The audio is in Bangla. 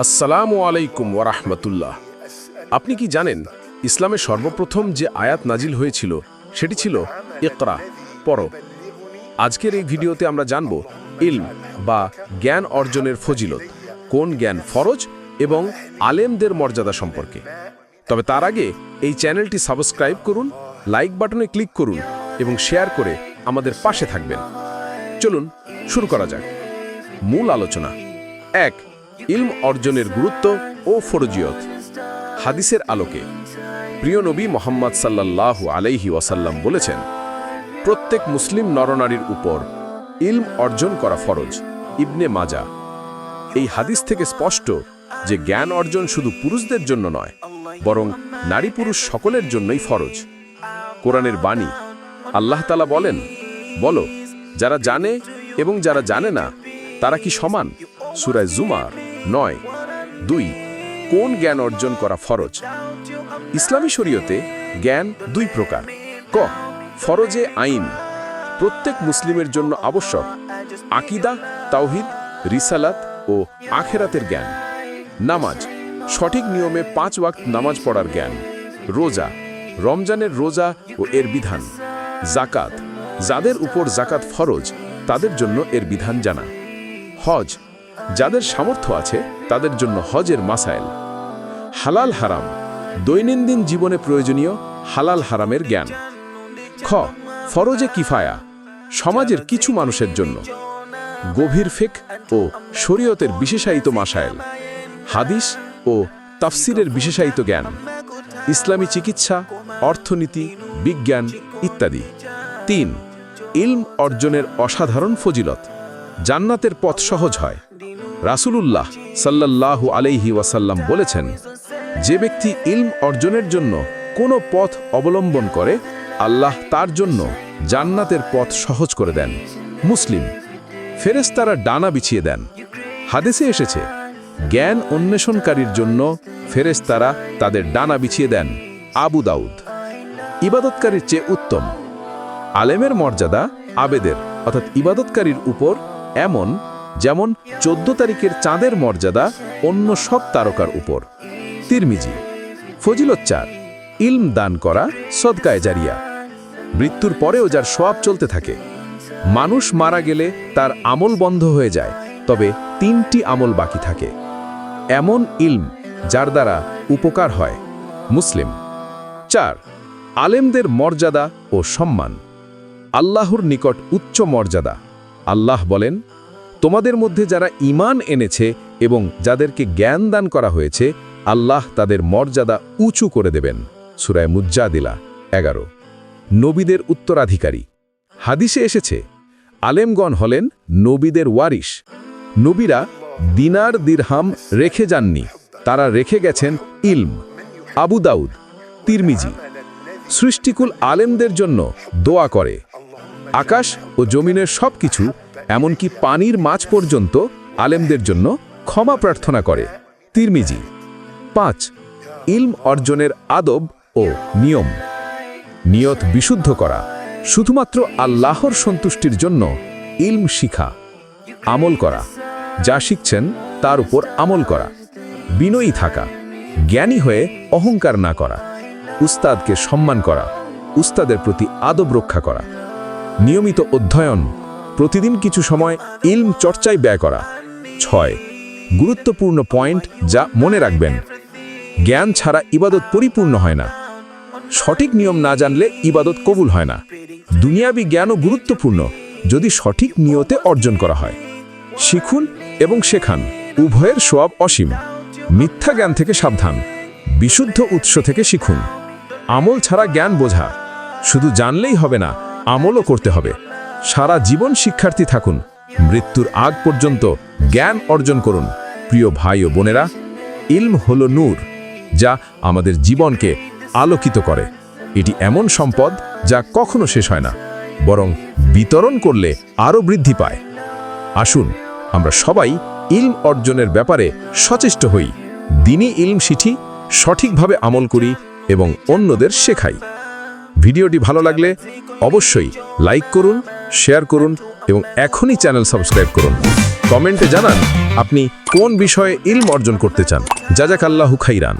আসসালামু আলাইকুম ওয়ারাহমাতুল্লাহ আপনি কি জানেন, ইসলামে সর্বপ্রথম যে আয়াত নাজিল হয়েছিল, সেটি ছিল ইকরা, পর। আজকের এই ভিডিওতে আমরা জানব ইলম বা জ্ঞান অর্জনের ফজিলত, কোন জ্ঞান ফরজ এবং আলেমদের মর্যাদা সম্পর্কে। তবে তার আগে এই চ্যানেলটি সাবস্ক্রাইব করুন, লাইক বাটনে ক্লিক করুন এবং শেয়ার করে আমাদের পাশে থাকবেন। চলুন, শুরু করা যাক। মূল আলোচনা। এক ইলম অর্জনের গুরুত্ব ও ফরজিয়ত। হাদিসের আলোকে প্রিয় নবী মোহাম্মদ সাল্লাল্লাহু আলাইহি ওয়াসাল্লাম বলেছেন, প্রত্যেক মুসলিম নরনারীর উপর ইলম অর্জন করা ফরজ, ইবনে মাজা। এই হাদিস থেকে স্পষ্ট যে জ্ঞান অর্জন শুধু পুরুষদের জন্য নয়, বরং নারী পুরুষ সকলের জন্যই ফরজ। কোরআনের বাণী, আল্লাহ তালা বলেন, বলো, যারা জানে এবং যারা জানে না, তারা কি সমান? সুরায় জুমার। নয়, দুই, কোন জ্ঞান অর্জন করা ফরজ? ইসলামী শরীয়তে জ্ঞান দুই প্রকার। ক, ফরজে আইন। প্রত্যেক মুসলিমের জন্য আবশ্যক আকিদা, তাওহিদ, রিসালাত ও আখেরাতের জ্ঞান। নামাজ, সঠিক নিয়মে পাঁচ ওয়াক্ত নামাজ পড়ার জ্ঞান। রোজা, রমজানের রোজা ও এর বিধান। জাকাত, যাদের উপর জাকাত ফরজ, তাদের জন্য এর বিধান জানা। হজ যাদের সামর্থ্য আছে, তাদের জন্য হজের মাসাইল। হালাল হারাম, দৈনন্দিন জীবনে প্রয়োজনীয় হালাল হারামের জ্ঞান। খ, ফরজে কিফায়া, সমাজের কিছু মানুষের জন্য। গভীর ফেক ও শরীয়তের বিশেষায়িত মাসাইল। হাদিস ও তাফসিরের বিশেষায়িত জ্ঞান। ইসলামী চিকিৎসা, অর্থনীতি, বিজ্ঞান ইত্যাদি। তিন, ইলম অর্জনের অসাধারণ ফজিলত। জান্নাতের পথ সহজ হয়। রাসূলুল্লাহ সাল্লাল্লাহু আলাইহি ওয়াসাল্লাম বলেছেন, যে ব্যক্তি ইলম অর্জনের জন্য কোনো পথ অবলম্বন করে, আল্লাহ তার জন্য জান্নাতের পথ সহজ করে দেন। মুসলিম, ফেরেশতারা ডানা বিছিয়ে দেন। হাদিসে এসেছে, জ্ঞান অন্বেষণকারীর জন্য ফেরেশতারা তাদের ডানা বিছিয়ে দেন। আবু দাউদ, ইবাদতকারীর চেয়ে উত্তম। আলেমের মর্যাদা আবেদের, অর্থাৎ ইবাদতকারীর উপর এমন যেমন চোদ্দ তারিখের চাঁদের মর্যাদা অন্য সব তারকার উপর। তিরমিজি ফজিলত চার ইলম দান করা সদকায় জারিয়া। মৃত্যুর পরেও যার সোয়াব চলতে থাকে, মানুষ মারা গেলে তার আমল বন্ধ হয়ে যায়, তবে তিনটি আমল বাকি থাকে। এমন ইলম যার দ্বারা উপকার হয়, মুসলিম। চার, আলেমদের মর্যাদা ও সম্মান। আল্লাহর নিকট উচ্চ মর্যাদা। আল্লাহ বলেন তোমাদের মধ্যে যারা ঈমান এনেছে এবং যাদেরকে জ্ঞান দান করা হয়েছে, আল্লাহ তাদের মর্যাদা উঁচু করে দেবেন। সুরায় মুজ্জাদিলা, এগারো। নবীদের উত্তরাধিকারী। হাদিসে এসেছে, আলেমগণ হলেন নবীদের ওয়ারিশ। নবীরা দিনার দিরহাম রেখে যাননি, তারা রেখে গেছেন ইলম। আবু দাউদ, তিরমিজি। সৃষ্টিকুল আলেমদের জন্য দোয়া করে। আকাশ ও জমিনের সব কিছু এমনকি পানির মাছ পর্যন্ত আলেমদের জন্য ক্ষমা প্রার্থনা করে। তিরমিজি, পাঁচ, ইলম অর্জনের আদব ও নিয়ম। নিয়ত বিশুদ্ধ করা, শুধুমাত্র আল্লাহর সন্তুষ্টির জন্য ইলম শিখা। আমল করা, যা শিখছেন তার উপর আমল করা। বিনয়ী থাকা, জ্ঞানী হয়ে অহংকার না করা। উস্তাদকে সম্মান করা, উস্তাদের প্রতি আদব রক্ষা করা। নিয়মিত অধ্যয়ন প্রতিদিন কিছু সময় ইলম চর্চায় ব্যয় করা। ছয়, গুরুত্বপূর্ণ পয়েন্ট যা মনে রাখবেন। জ্ঞান ছাড়া ইবাদত পরিপূর্ণ হয় না। সঠিক নিয়ম না জানলে ইবাদত কবুল হয় না। দুনিয়াবি জ্ঞানও গুরুত্বপূর্ণ, যদি সঠিক নিয়তে অর্জন করা হয়। শিখুন এবং শেখান, উভয়ের সোয়াব অসীম। মিথ্যা জ্ঞান থেকে সাবধান, বিশুদ্ধ উৎস থেকে শিখুন। আমল ছাড়া জ্ঞান বোঝা, শুধু জানলেই হবে না, আমলও করতে হবে। সারা জীবন শিক্ষার্থী থাকুন। মৃত্যুর আগ পর্যন্ত জ্ঞান অর্জন করুন। প্রিয় ভাই ও বোনেরা, ইলম হল নূর, যা আমাদের জীবনকে আলোকিত করে। এটি এমন সম্পদ যা কখনো শেষ হয় না, বরং বিতরণ করলে আরও বৃদ্ধি পায়। আসুন, আমরা সবাই ইলম অর্জনের ব্যাপারে সচেষ্ট হই। দিনই ইলম শিখি, সঠিকভাবে আমল করি এবং অন্যদের শেখাই। ভিডিওটি ভালো লাগলে অবশ্যই লাইক করুন শেয়ার করুন এবং এখনই চ্যানেল সাবস্ক্রাইব করুন। কমেন্টে জানান আপনি কোন বিষয়ে ইলম অর্জন করতে চান। যা যাক আল্লাহু খাইরান।